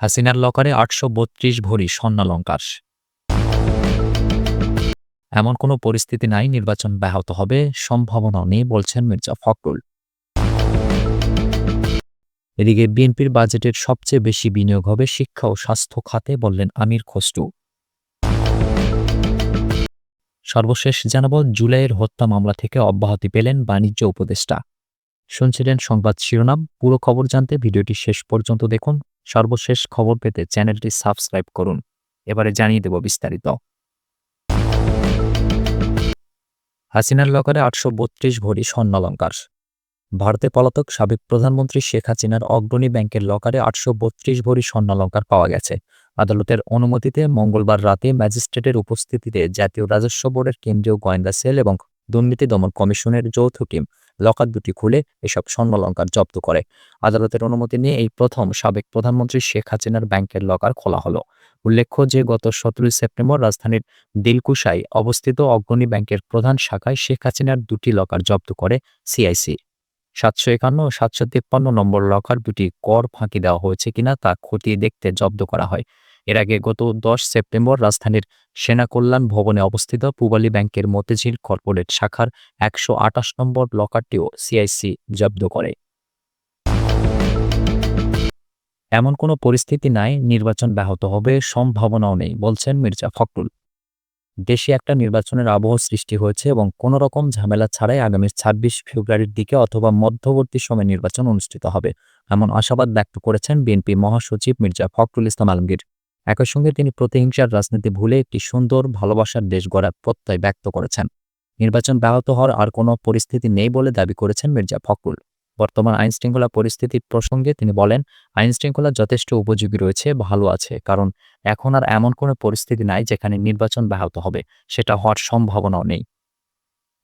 হাসিনার লকারে আটশো বত্রিশ ভরি স্বর্ণালঙ্কার এমন কোনো পরিস্থিতি নাই, নির্বাচন ব্যাহত হবে সম্ভাবনাও নেই, বলছেন মির্জা ফখরুল। এদিকে বিএনপির বাজেটের সবচেয়ে বেশি বিনিয়োগ হবে শিক্ষা ও স্বাস্থ্য খাতে, বললেন আমির খসরু। সর্বশেষ জানাব, জুলাইয়ের হত্যা মামলা থেকে অব্যাহতি পেলেন বাণিজ্য উপদেষ্টা। শুনছিলেন সংবাদ শিরোনাম, পুরো খবর জানতে ভিডিওটি শেষ পর্যন্ত দেখুন। সর্বশেষ খবর পেতে চ্যানেলটি সাবস্ক্রাইব করুন। এবারে জানিয়ে দেব বিস্তারিত। হাসিনার লকারে আটশো বত্রিশ ভরি স্বর্ণালঙ্কার ভারতে পলাতক সাবেক প্রধানমন্ত্রী শেখ হাসিনার অগ্রণী ব্যাংকের লকারে আটশো বত্রিশ ভরি স্বর্ণালঙ্কার পাওয়া গেছে। আদালতের অনুমতিতে মঙ্গলবার রাতে ম্যাজিস্ট্রেটের উপস্থিতিতে জাতীয় রাজস্ব বোর্ডের কেন্দ্রীয় গোয়েন্দা সেল এবং দুর্নীতি দমন কমিশনের যৌথ টিম লকার দুটি খুলে এসব স্বর্ণালঙ্কার জব্দ করে। আদালতের অনুমতি নিয়ে এই প্রথম সাবেক প্রধানমন্ত্রী শেখ হাসিনার ব্যাংকের লকার খোলা হলো। উল্লেখ্য যে, গত সতেরোই সেপ্টেম্বর রাজধানীর দিলকুশায় অবস্থিত অগ্রণী ব্যাংকের প্রধান শাখায় শেখ হাসিনার দুটি লকার জব্দ করে সিআইসি। সাতশো একান্ন ও সাতশো তিপ্পান্ন নম্বর লকার দুটি কর ফাঁকি দেওয়া হয়েছে কিনা তা খতিয়ে দেখতে জব্দ করা হয়। এর আগে গত দশ সেপ্টেম্বর রাজধানীর সেনা কল্যাণ ভবনে অবস্থিত পূবালী ব্যাংকের মতিঝিল কর্পোরেট শাখার একশো আটাশ নম্বর লকারটিও সিআইসি জব্দ করে। এমন কোনো পরিস্থিতি নাই, নির্বাচন ব্যাহত হবে, সম্ভাবনাও নেই, বলছেন মির্জা ফখরুল। দেশে একটা নির্বাচনের আবহ সৃষ্টি হয়েছে এবং কোনো রকম ঝামেলা ছাড়াই আগামী ছাব্বিশ ফেব্রুয়ারির দিকে অথবা মধ্যবর্তী সময়ে নির্বাচন অনুষ্ঠিত হবে, এমন আশাবাদ ব্যক্ত করেছেন বিএনপি মহাসচিব মির্জা ফখরুল ইসলাম আলমগীর। একই সঙ্গে তিনি প্রতিহিংসার রাজনীতি ভুলে একটি সুন্দর, ভালোবাসার দেশ গড়ার প্রত্যয় ব্যক্ত করেছেন। নির্বাচন ব্যাহত হওয়ার আর কোনো পরিস্থিতি নেই বলে দাবি করেছেন মির্জা ফখরুল। বর্তমান আইনশৃঙ্খলা পরিস্থিতির প্রসঙ্গে তিনি বলেন আইনশৃঙ্খলা যথেষ্ট উপযোগী রয়েছে, ভালো আছে, কারণ এখন আর এমন কোনো পরিস্থিতি নাই যেখানে নির্বাচন ব্যাহত হবে, সেটা হওয়ার সম্ভাবনাও নেই।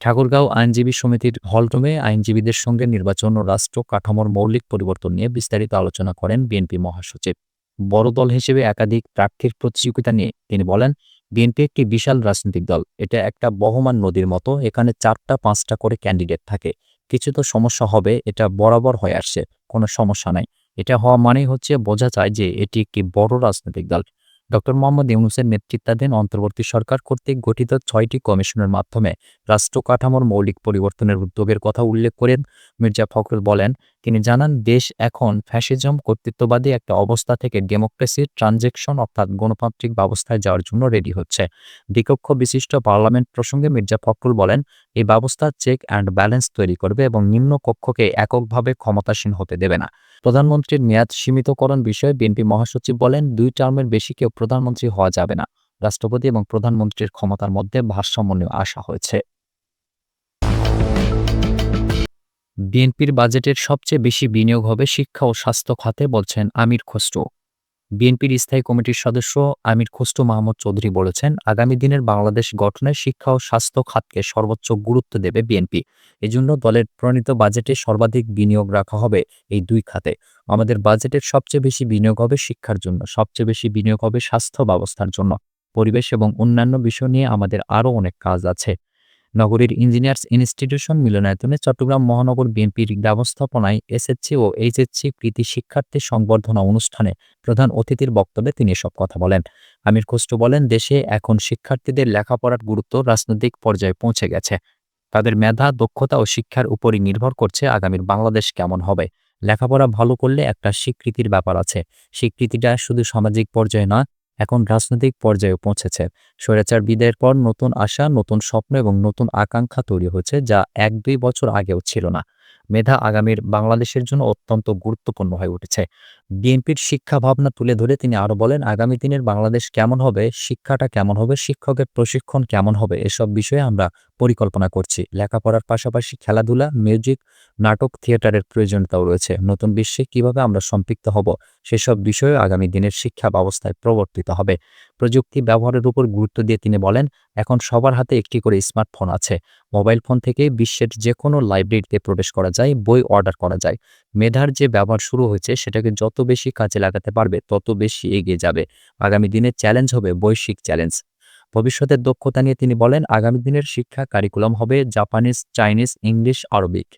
ঠাকুরগাঁও আইনজীবী সমিতির হলরুমে আইনজীবীদের সঙ্গে নির্বাচন ও রাষ্ট্র কাঠামোর মৌলিক পরিবর্তন নিয়ে বিস্তারিত আলোচনা করেন বিএনপি মহাসচিব। বড় দল হিসেবে একাধিক প্রার্থীর প্রতিযোগিতা নিয়ে তিনি বলেন, বিএনপি একটি বিশাল রাজনৈতিক দল। এটা একটা বহমান নদীর মতো। এখানে চারটা, পাঁচটা করে ক্যান্ডিডেট থাকে। কিছু তো সমস্যা হবে, এটা বরাবর হয়ে আসছে। কোনো সমস্যা নাই। এটা হওয়া মানেই হচ্ছে বোঝা যায় যে এটি একটি বড় রাজনৈতিক দল। ডক্টর মোহাম্মদ ইউনুসের নেতৃত্বাধীন অন্তর্বর্তী সরকার কর্তৃক গঠিত ছয়টি কমিশনের মাধ্যমে রাষ্ট্র কাঠামোর মৌলিক পরিবর্তনের উদ্যোগের কথা উল্লেখ করেন মির্জা ফখরুল বলেন তিনি জানান, দেশ এখন ফ্যাসিজম, কর্তৃত্ববাদী একটা অবস্থা থেকে ডেমোক্রেসির ট্রানজেকশন অর্থাৎ গণতান্ত্রিক ব্যবস্থায় যাওয়ার জন্য রেডি হচ্ছে। দ্বিকক্ষ বিশিষ্ট পার্লামেন্ট প্রসঙ্গে মির্জা ফখরুল বলেন, এই ব্যবস্থা চেক অ্যান্ড ব্যালেন্স তৈরি করবে এবং নিম্ন কক্ষকে এককভাবে ক্ষমতাসীন হতে দেবে না। প্রধানমন্ত্রীর মেয়াদ সীমিতকরণ বিষয়ে বিএনপি মহাসচিব বলেন, দুই টার্মের বেশি কেউ প্রধানমন্ত্রী হওয়া যাবে না। রাষ্ট্রপতি এবং প্রধানমন্ত্রীর ক্ষমতার মধ্যে ভারসাম্য আসা হয়েছে। বিএনপির বাজেটের সবচেয়ে বেশি বিনিয়োগ হবে শিক্ষা ও স্বাস্থ্য খাতে, বলছেন আমির খসরু বিএনপির স্থায়ী কমিটির সদস্য আমির খসরু মাহমুদ চৌধুরী বলেছেন, আগামী দিনের বাংলাদেশ গঠনে শিক্ষা ও স্বাস্থ্য খাতকে সর্বোচ্চ গুরুত্ব দেবে বিএনপি। এজন্য দলের প্রণীত বাজেটে সর্বাধিক বিনিয়োগ রাখা হবে এই দুই খাতে। আমাদের বাজেটের সবচেয়ে বেশি বিনিয়োগ হবে শিক্ষার জন্য, সবচেয়ে বেশি বিনিয়োগ হবে স্বাস্থ্য ব্যবস্থার জন্য। পরিবেশ এবং অন্যান্য বিষয় নিয়ে আমাদের আরও অনেক কাজ আছে। নগরীর ইঞ্জিনিয়ার্স ইনস্টিটিউশন মিলনায়তনে চট্টগ্রাম মহানগর বিএনপির ব্যবস্থাপনায় এসএসসি ও এইচএসসি কৃতি শিক্ষার্থী সংবর্ধনা অনুষ্ঠানে প্রধান অতিথির বক্তব্যে তিনি এসব কথা বলেন। আমির খসরু বলেন, দেশে এখন শিক্ষার্থীদের লেখাপড়ার গুরুত্ব রাজনৈতিক পর্যায়ে পৌঁছে গেছে। তাদের মেধা, দক্ষতা ও শিক্ষার উপরই নির্ভর করছে আগামীর বাংলাদেশ কেমন হবে। লেখাপড়া ভালো করলে একটা স্বীকৃতির ব্যাপার আছে। স্বীকৃতিটা শুধু সামাজিক পর্যায়ে নয় এখন রাজনৈতিক পর্যায়ে পৌঁছেছে। স্বৈরাচার বিদায়ের পর নতুন আশা, নতুন স্বপ্ন এবং নতুন আকাঙ্ক্ষা তৈরি হয়েছে যা এক দুই বছর আগেও ছিল না। মেধা আগামীর বাংলাদেশের জন্য অত্যন্ত গুরুত্বপূর্ণ হয়ে উঠেছে। বিএনপির শিক্ষা ভাবনা তুলে ধরে তিনি আরও বলেন, আগামী দিনের বাংলাদেশ কেমন হবে, শিক্ষাটা কেমন হবে, শিক্ষকের প্রশিক্ষণ কেমন হবে, এসব বিষয়ে আমরা পরিকল্পনা করছি। লেখাপড়ার পাশাপাশি খেলাধুলা, মিউজিক, নাটক, থিয়েটারের প্রয়োজনীয়তাও রয়েছে। নতুন বিশ্বে কীভাবে আমরা সম্পৃক্ত হব, সেসব বিষয়ে আগামী দিনের শিক্ষা ব্যবস্থায় প্রবর্তিত হবে। প্রযুক্তি ব্যবহারের উপর গুরুত্ব দিয়ে তিনি বলেন, এখন সবার হাতে একটি করে স্মার্টফোন আছে। মোবাইল ফোন থেকে বিশ্বের যে কোনো লাইব্রেরিতে প্রবেশ করা যায়, বই অর্ডার করা যায়। মেধার যে ব্যবহার শুরু হয়েছে, সেটাকে যত বেশি কাজে লাগাতে পারবে, তত বেশি এগিয়ে যাবে। আগামী দিনে চ্যালেঞ্জ হবে বৈশ্বিক চ্যালেঞ্জ ভবিষ্যতের দক্ষতা নিয়ে তিনি বলেন, আগামী দিনের শিক্ষা কারিকুলাম হবে জাপানিজ চাইনিজ ইংলিশ আরবিক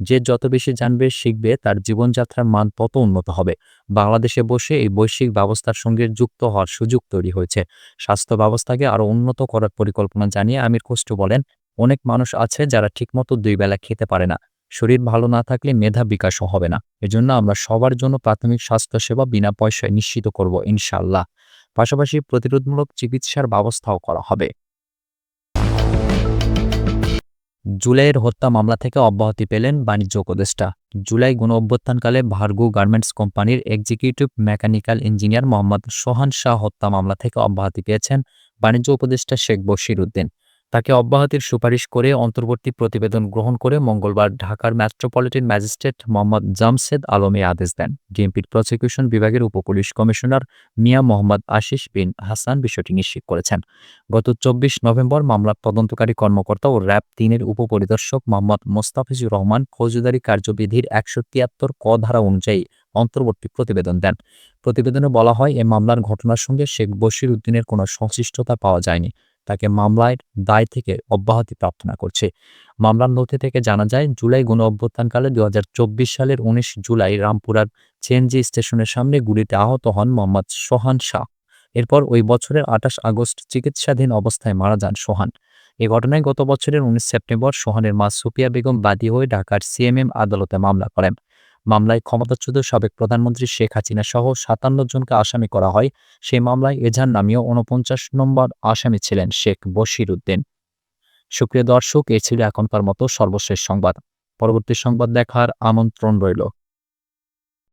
যে যত বেশি জানবে, শিখবে, তার জীবনযাত্রার মান তত উন্নত হবে। বাংলাদেশে বসে এই বৈশ্বিক ব্যবস্থার সঙ্গে যুক্ত হওয়ার সুযোগ তৈরি হয়েছে। স্বাস্থ্য ব্যবস্থাকে আরও উন্নত করার পরিকল্পনা জানিয়ে আমির খসরু বলেন, অনেক মানুষ আছে যারা ঠিকমতো দুই বেলা খেতে পারে না। শরীর ভালো না থাকলে মেধা বিকাশও হবে না। এজন্য আমরা সবার জন্য প্রাথমিক স্বাস্থ্যসেবা বিনা পয়সায় নিশ্চিত করব ইনশাল্লাহ পাশাপাশি প্রতিরোধমূলক চিকিৎসার ব্যবস্থাও করা হবে। জুলাইয়ের হত্যা মামলা থেকে অব্যাহতি পেলেন বাণিজ্য উপদেষ্টা। জুলাই গণ অভ্যুত্থানকালে ভার্গু গার্মেন্টস কোম্পানির executive mechanical engineer Mohammad Sohan Shah হত্যা মামলা থেকে অব্যাহতি পেয়েছেন বাণিজ্য উপদেষ্টা শেখ বশির উদ্দিন। তাকে অব্যাহতির সুপারিশ করে অন্তর্বর্তী প্রতিবেদন গ্রহণ করে মঙ্গলবার ঢাকার মেট্রোপলিটন ম্যাজিস্ট্রেট মোহাম্মদ জামশেদ আলমে আদেশ দেন। ডিএমপির প্রসিকিউশন বিভাগের উপপুলিশ কমিশনার মিয়া মোহাম্মদ আশিস বিন হাসান বিষয়টি নিশ্চিত করেছেন। গত চব্বিশ নভেম্বর মামলার তদন্তকারী কর্মকর্তা ও র্যাব তিনের উপপরিদর্শক মোহাম্মদ মোস্তাফিজুর রহমান ফৌজদারি কার্যবিধির একশো তিয়াত্তর ক ধারা অনুযায়ী অন্তর্বর্তী প্রতিবেদন দেন। প্রতিবেদনে বলা হয়, এ মামলার ঘটনার সঙ্গে শেখ বশির উদ্দিনের কোনো সংশ্লিষ্টতা পাওয়া যায়নি। তাকে মামলায় দায় থেকে অব্যাহতি প্রার্থনা করছে। মামলার নথি থেকে জানা যায়, জুলাই গণ অভ্যুত্থানকালে দু সালের উনিশ জুলাই রামপুরার চেনজি স্টেশনের সামনে গুলিতে আহত হন মোহাম্মদ সোহান শাহ। এরপর ওই বছরের আঠাশ আগস্ট চিকিৎসাধীন অবস্থায় মারা যান সোহান। এ ঘটনায় গত বছরের উনিশ সেপ্টেম্বর সোহানের মা সুপিয়া বেগম বাদী হয়ে ঢাকার সিএমএম আদালতে মামলা করেন। মামলায় ক্ষমতাচ্যুত সাবেক প্রধানমন্ত্রী শেখ হাসিনা সহ সাতান্ন জনকে আসামি করা হয়। সেই মামলায় এজাহার নামীয় উনপঞ্চাশ নম্বর আসামি ছিলেন শেখ বশির উদ্দিন। সুপ্রিয় দর্শক, এ ছিল এখনকার মতো সর্বশেষ সংবাদ। পরবর্তী সংবাদ দেখার আমন্ত্রণ রইল।